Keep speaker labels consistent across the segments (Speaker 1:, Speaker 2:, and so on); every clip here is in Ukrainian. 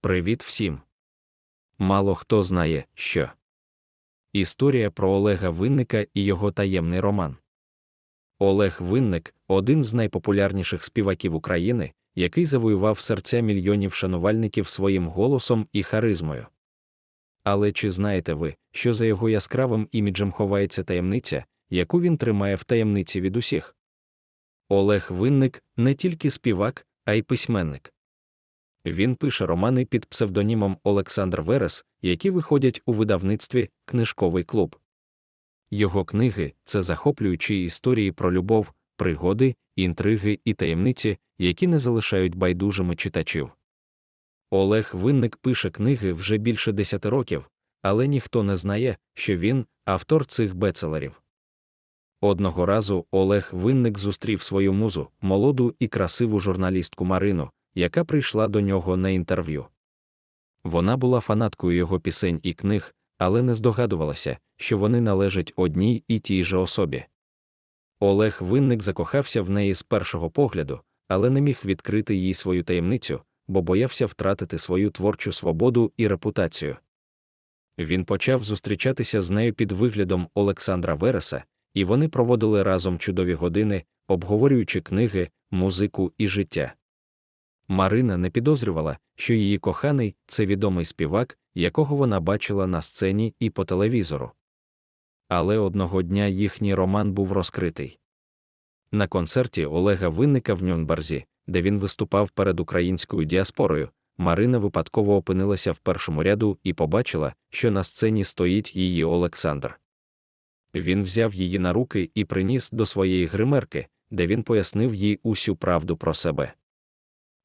Speaker 1: Привіт всім! Мало хто знає, що історія про Олега Винника і його таємний роман. Олег Винник один з найпопулярніших співаків України, який завоював серця мільйонів шанувальників своїм голосом і харизмою. Але чи знаєте ви, що за його яскравим іміджем ховається таємниця, яку він тримає в таємниці від усіх? Олег Винник не тільки співак, а й письменник. Він пише романи під псевдонімом Олександр Верес, які виходять у видавництві Книжковий клуб. Його книги це захоплюючі історії про любов, пригоди, інтриги і таємниці, які не залишають байдужими читачів. Олег Винник пише книги вже більше десяти років, але ніхто не знає, що він автор цих бестселерів. Одного разу Олег Винник зустрів свою музу, молоду і красиву журналістку Марину, яка прийшла до нього на інтерв'ю. Вона була фанаткою його пісень і книг, але не здогадувалася, що вони належать одній і тій же особі. Олег Винник закохався в неї з першого погляду, але не міг відкрити їй свою таємницю, бо боявся втратити свою творчу свободу і репутацію. Він почав зустрічатися з нею під виглядом Олександра Вереса, і вони проводили разом чудові години, обговорюючи книги, музику і життя. Марина не підозрювала, що її коханий це відомий співак, якого вона бачила на сцені і по телевізору. Але одного дня їхній роман був розкритий. На концерті Олега Винника в Нюрнберзі, де він виступав перед українською діаспорою, Марина випадково опинилася в першому ряду і побачила, що на сцені стоїть її Олександр. Він взяв її на руки і приніс до своєї гримерки, де він пояснив їй усю правду про себе.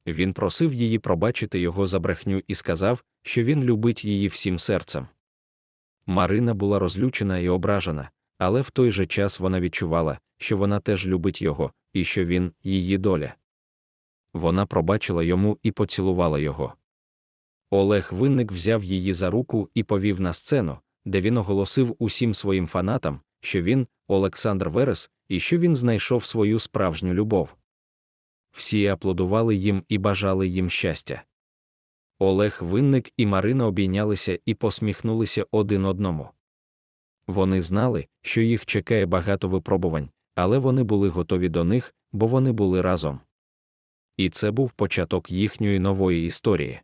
Speaker 1: Він просив її пробачити його за брехню і сказав, що він любить її всім серцем. Марина була розлючена і ображена, але в той же час вона відчувала, що вона теж любить його, і що він її доля. Вона пробачила йому і поцілувала його. Олег Винник взяв її за руку і повів на сцену, де він оголосив усім своїм фанатам, що він, Олександр Верес, і що він знайшов свою справжню любов. Всі аплодували їм і бажали їм щастя. Олег Винник і Марина обійнялися і посміхнулися один одному. Вони знали, що їх чекає багато випробувань, але вони були готові до них, бо вони були разом. І це був початок їхньої нової історії.